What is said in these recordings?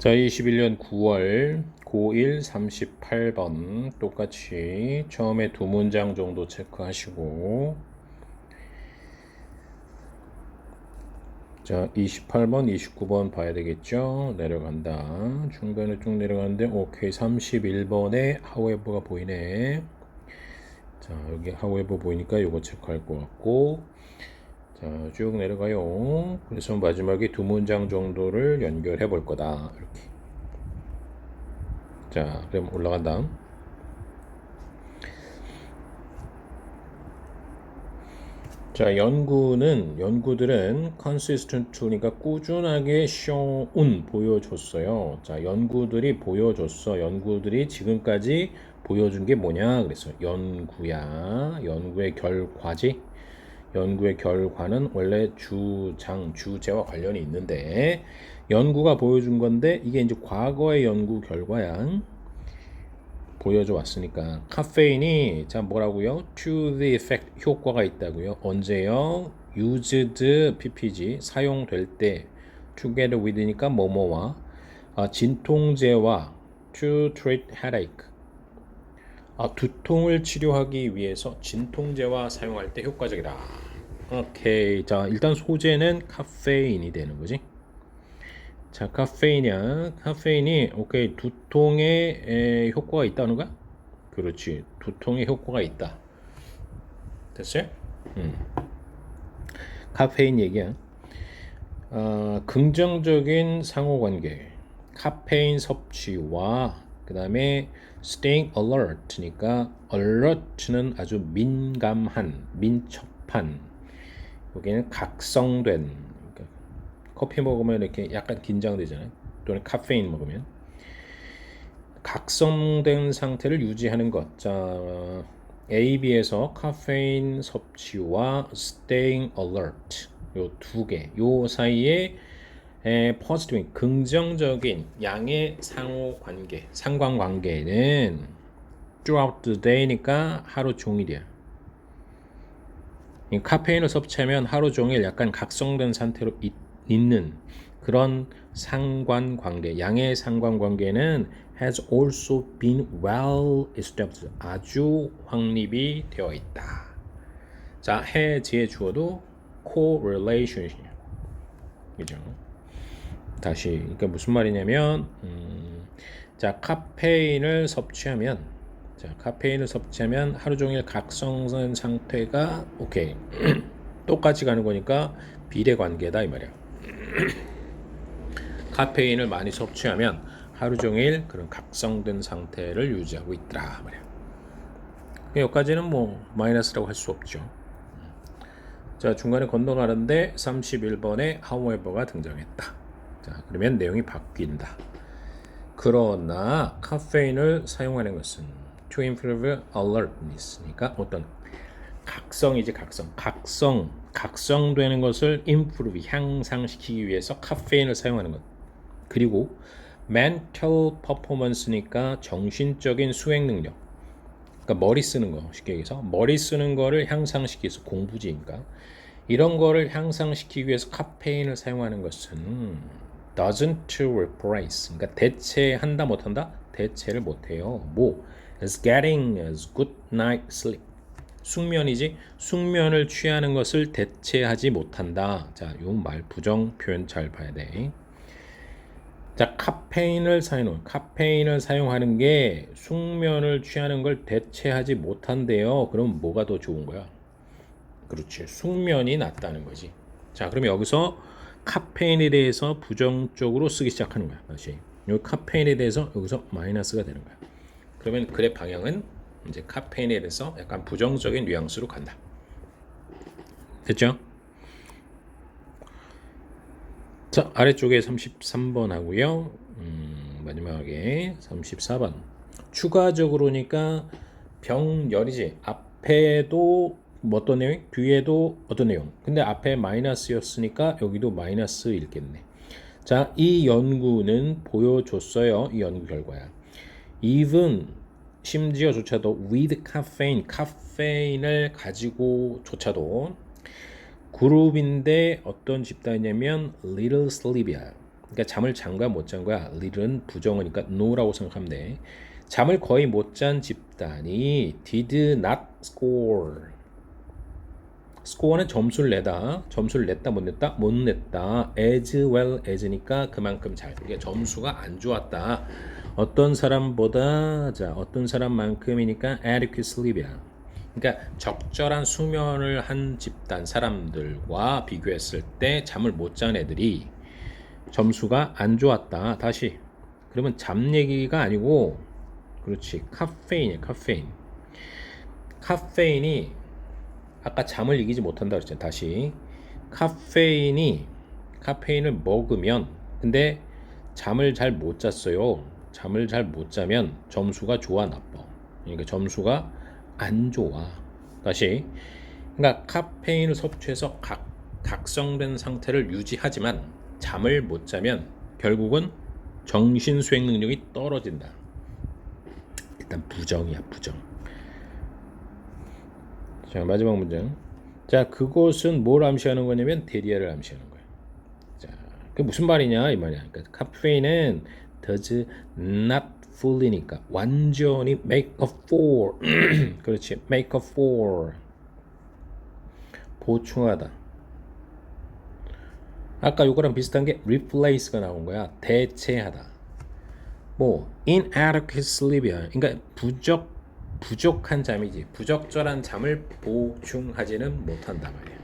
자, 21년 9월 고1 38번 똑같이 처음에 두 문장 정도 체크하시고 자, 28번, 29번 봐야 되겠죠? 내려간다. 중간에 쭉 내려가는데 오케이 31번에 however가 보이네. 자, 여기 however 보이니까 이거 체크할 것 같고 자, 쭉 내려가요. 그래서 마지막에 두 문장 정도를 연결해 볼 거다. 이렇게. 자, 그럼 올라간다. 자, 연구는 연구들은 consistent to니까 꾸준하게 shown 보여줬어요. 자, 연구들이 보여줬어. 연구들이 지금까지 보여준 게 뭐냐? 그래서 연구야. 연구의 결과지. 연구의 결과는 원래 주장, 주제와 관련이 있는데 연구가 보여준 건데 이게 이제 과거의 연구 결과야. 보여줘 왔으니까 카페인이 자 뭐라고요? To the effect 효과가 있다고요. 언제요? used ppg 사용될 때 together with니까 뭐뭐와 아, 진통제와 to treat headache 아, 두통을 치료하기 위해서 진통제와 사용할 때 효과적이다. 오케이. 자, 일단 소재는 카페인이 되는 거지. 자, 카페인이야. 카페인이 오케이. 두통에 에, 효과가 있다는 거야? 그렇지. 두통에 효과가 있다. 됐어요? 음. 카페인 얘기야. 어, 긍정적인 상호관계. 카페인 섭취와 그 다음에 staying alert니까 alert는 아주 민감한, 민첩한. 여기는 각성된. 그러니까 커피 먹으면 이렇게 약간 긴장되잖아요. 또는 카페인 먹으면 각성된 상태를 유지하는 것. 자, AB에서 카페인 섭취와 staying alert 요 두 개, 요 사이에 에, positive, 긍정적인 양의 상호 관계, 상관 관계는 throughout the day니까 하루 종일이야. 이 카페인을 섭취하면 하루 종일 약간 각성된 상태로 있, 있는 그런 상관 관계, 양의 상관 관계는 has also been well established. 아주 확립이 되어 있다. 자, 해 지에 주어도 correlation이야. 그죠? 다시 그러니까 무슨 말이냐면 음, 자 카페인을 섭취하면 자 카페인을 섭취하면 하루 종일 각성된 상태가 오케이 똑같이 가는 거니까 비례 관계다 이 말이야. 카페인을 많이 섭취하면 하루 종일 그런 각성된 상태를 유지하고 있더라 말이야. 여기까지는 뭐 마이너스라고 할 수 없죠. 자 중간에 건너가는데 31번에 however가 등장했다. 자, 그러면 내용이 바뀐다. 그러나 카페인을 사용하는 것은 to improve alertness니까 어떤 각성이지 각성, 각성, 각성되는 것을 improve 향상시키기 위해서 카페인을 사용하는 것. 그리고 mental performance니까 정신적인 수행 능력. 그러니까 머리 쓰는 거 쉽게 얘기해서. 머리 쓰는 거를 향상시키기 공부지니까. 이런 거를 향상시키기 위해서 카페인을 사용하는 것은 doesn't replace. 그러니까 대체한다 못한다? 대체를 못해요. 뭐 is getting as good night sleep 숙면이지 숙면을 취하는 것을 대체하지 못한다 자 요 말 부정 표현 잘 봐야 돼 자, 카페인을 사용, 카페인을 사용하는 게 숙면을 취하는 걸 대체하지 못한대요. 그럼 뭐가 더 좋은 거야? 그렇지. 숙면이 낫다는 거지. 자, 그럼 여기서 카페인에 대해서 부정적으로 쓰기 시작하는 거야. 다시. 이 카페인에 대해서 여기서 마이너스가 되는 거야. 그러면 글의 방향은 이제 카페인에 대해서 약간 부정적인 뉘앙스로 간다. 됐죠? 자, 아래쪽에 33번 하고요. 음, 마지막에 34번. 추가적으로니까 병열이지. 앞에도 뭐 어떤 내용? 뒤에도 어떤 내용? 근데 앞에 마이너스였으니까 여기도 마이너스 읽겠네. 자, 이 연구는 보여줬어요. 이 연구 결과야. Even 심지어조차도 with caffeine, 카페인을 가지고조차도 그룹인데 어떤 집단이냐면 little sleep이야. 그러니까 잠을 잔 거야 못잔 거야? little은 부정어니까 no라고 생각하면 돼. 잠을 거의 못 잔 집단이 did not score. score는 점수를 내다. 점수를 냈다 못 냈다? 못 냈다. as well as니까 그만큼 잘. 이게 점수가 안 좋았다. 어떤 사람보다 자 어떤 사람만큼이니까 adequate sleep이야. 그러니까 적절한 수면을 한 집단 사람들과 비교했을 때 잠을 못 잔 애들이 점수가 안 좋았다. 다시 그러면 잠 얘기가 아니고 그렇지 카페인이야 카페인. 카페인이 아까 잠을 이기지 못한다 그랬잖아. 다시 카페인이 카페인을 먹으면 근데 잠을 잘 못 잤어요. 잠을 잘 못 자면 점수가 좋아 나빠. 그러니까 점수가 안 좋아. 다시 그러니까 카페인을 섭취해서 각, 각성된 상태를 유지하지만 잠을 못 자면 결국은 정신 수행 능력이 떨어진다. 일단 부정이야 부정. 자 마지막 문장. 자 그곳은 뭘 암시하는 거냐면 대리아를 암시하는 거야. 자 그게 무슨 말이냐 이 말이야. 그러니까 카페인은 does not fully니까 완전히 make a for. 그렇지 make a for. 보충하다. 아까 요거랑 비슷한 게 replace가 나온 거야. 대체하다. 뭐 inadequate sleep이야. 그러니까 부적 부족한 잠이지. 부적절한 잠을 보충하지는 못한다 말이야.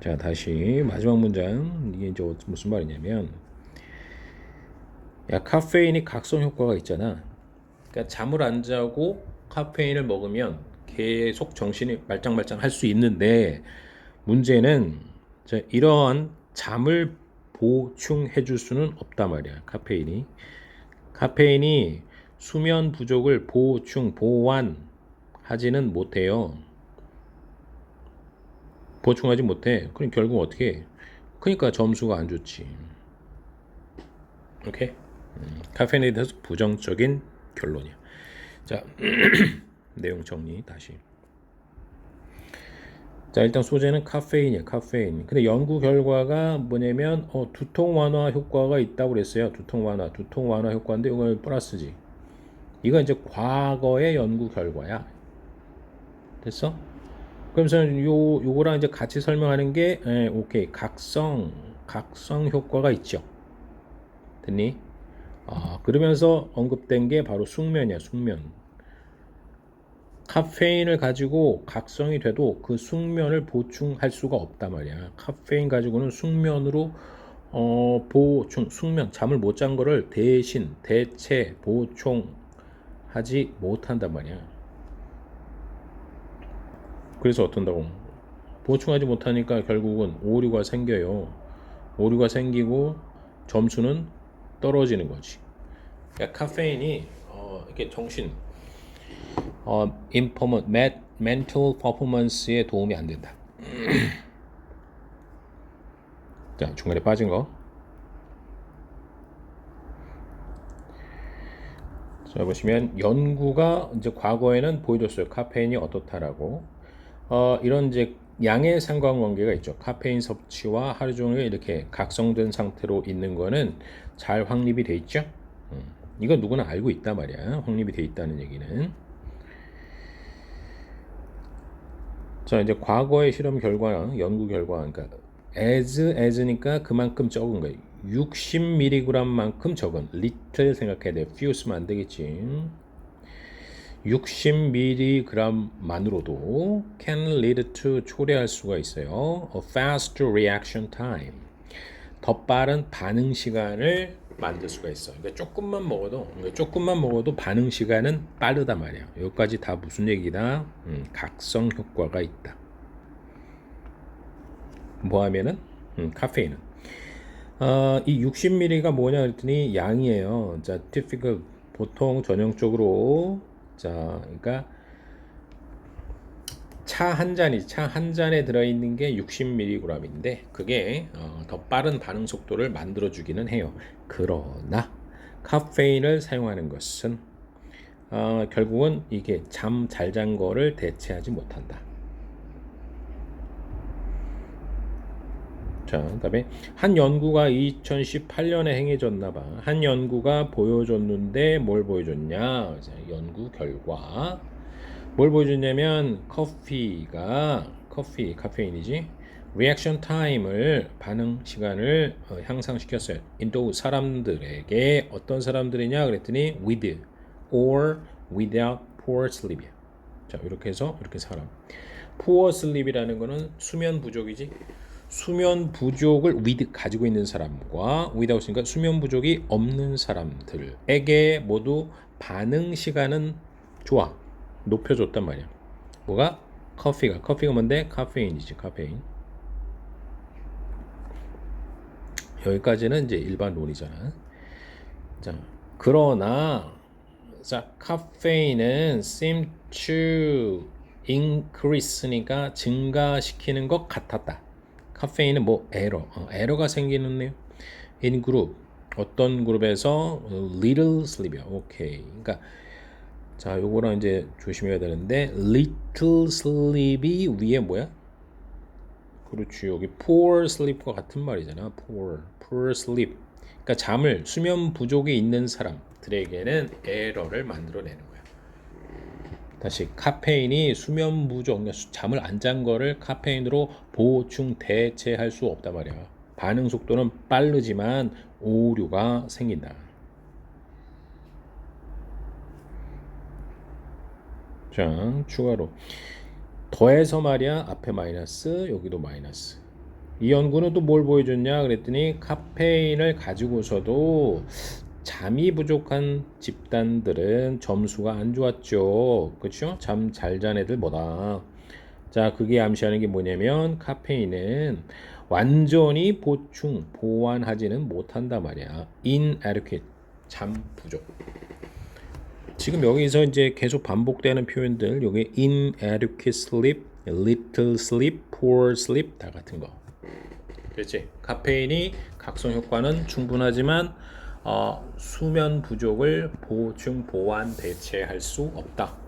자, 다시 마지막 문장. 이게 이제 무슨 말이냐면 야, 카페인이 각성 효과가 있잖아. 그러니까 잠을 안 자고 카페인을 먹으면 계속 정신이 말짱말짱 할 수 있는데 문제는 자, 이러한 잠을 보충해 줄 수는 없단 말이야. 카페인이. 카페인이 수면 부족을 보충 보완하지는 못해요. 보충하지 못해. 그럼 결국 어떻게 해? 그러니까 점수가 안 좋지. 오케이? 음, 카페인에 대해서 부정적인 결론이야. 자, 내용 정리 다시. 자 일단 소재는 카페인이야 카페인. 근데 연구 결과가 뭐냐면 어, 두통 완화 효과가 있다고 그랬어요. 두통 완화 두통 완화 효과인데 이걸 플러스지. 이거 이제 과거의 연구 결과야. 됐어? 그러면서 요 요거랑 이제 같이 설명하는 게 에, 오케이. 각성 각성 효과가 있죠. 됐니 아 그러면서 언급된 게 바로 숙면이야 숙면 카페인을 가지고 각성이 돼도 그 숙면을 보충할 수가 없단 말이야. 카페인 가지고는 숙면으로 어, 보충, 숙면, 잠을 못 잔 거를 대신, 대체, 보충하지 못한단 말이야. 그래서 어떤다고? 보충하지 못하니까 결국은 오류가 생겨요. 오류가 생기고 점수는 떨어지는 거지. 그러니까 카페인이 어, 이렇게 정신, 어, 인퍼먼, 멘탈 퍼포먼스에 도움이 안 된다. 자, 중간에 빠진 거. 자, 보시면 연구가 이제 과거에는 보여줬어요. 카페인이 어떻다라고. 어, 이런 이제 양의 상관관계가 있죠. 카페인 섭취와 하루 종일 이렇게 각성된 상태로 있는 거는 잘 확립이 돼 있죠. 음, 이거 누구나 알고 있단 말이야. 확립이 돼 있다는 얘기는. 자 이제 과거의 실험 결과 연구 결과 그러니까 as as니까 그만큼 적은 거예요 60mg만큼 적은 little 생각해야 돼 few 쓰면 안 되겠지 60mg만으로도 can lead to 초래할 수가 있어요 a fast reaction time 더 빠른 반응 시간을 만들 수가 있어. 그러니까 조금만 먹어도 그러니까 조금만 먹어도 반응 시간은 빠르다 말이야. 여기까지 다 무슨 얘기다? 음, 각성 효과가 있다. 뭐 하면은 음, 카페인은 어, 이 60ml가 뭐냐 그랬더니 양이에요. 자, typical 보통 전형적으로 자, 그러니까 차 한 잔이 차 한 잔에 들어 있는 게 60mg인데 그게 어, 더 빠른 반응 속도를 만들어 주기는 해요. 그러나 카페인을 사용하는 것은 어, 결국은 이게 잠 잘 잔 거를 대체하지 못한다. 자, 그다음에 한 연구가 2018년에 행해졌나 봐. 한 연구가 보여줬는데 뭘 보여줬냐? 자, 연구 결과 뭘 보여줬냐면 커피가 커피 카페인이지. 리액션 타임을 반응 시간을 어, 향상시켰어요. 인도 사람들에게 어떤 사람들이냐 그랬더니 with or without poor sleep이야. 자, 이렇게 해서 이렇게 사람. poor sleep이라는 거는 수면 부족이지. 수면 부족을 with 가지고 있는 사람과 without 그러니까 수면 부족이 없는 사람들에게 모두 반응 시간은 좋아. 높여줬단 말이야. 뭐가? 커피가. 커피가 뭔데? 카페인이지. 카페인. 여기까지는 이제 일반 논이잖아. 자, 그러나 자, 카페인은 seem to increase니까 증가시키는 것 같았다. 카페인은 뭐 에러, 어, 에러가 생기는데요. in group 어떤 그룹에서 little sleep이야. 오케이. 그러니까 자, 요거랑 이제 조심해야 되는데 little sleep이 위에 뭐야? 그렇지. 여기 poor sleep과 같은 말이잖아. poor, poor sleep. 그러니까 잠을 수면 부족이 있는 사람들에게는 에러를 만들어내는. 다시 카페인이 수면 부족, 그러니까 수- 잠을 안 잔 거를 카페인으로 보충 대체할 수 없단 말이야. 반응 속도는 빠르지만 오류가 생긴다. 자, 추가로 더해서 말이야 앞에 마이너스 여기도 마이너스 이 연구는 또 뭘 보여줬냐 그랬더니 카페인을 가지고서도 잠이 부족한 집단들은 점수가 안 좋았죠. 그렇죠 잠 잘 잔 애들보다. 자 그게 암시하는 게 뭐냐면 카페인은 완전히 보충 보완하지는 못한단 말이야. inadequate 잠 부족. 지금 여기서 이제 계속 반복되는 표현들 여기 inadequate sleep, little sleep, poor sleep 다 같은 거. 그렇지? 카페인이 각성 효과는 충분하지만 어, 수면 부족을 보충 보완 대체할 수 없다.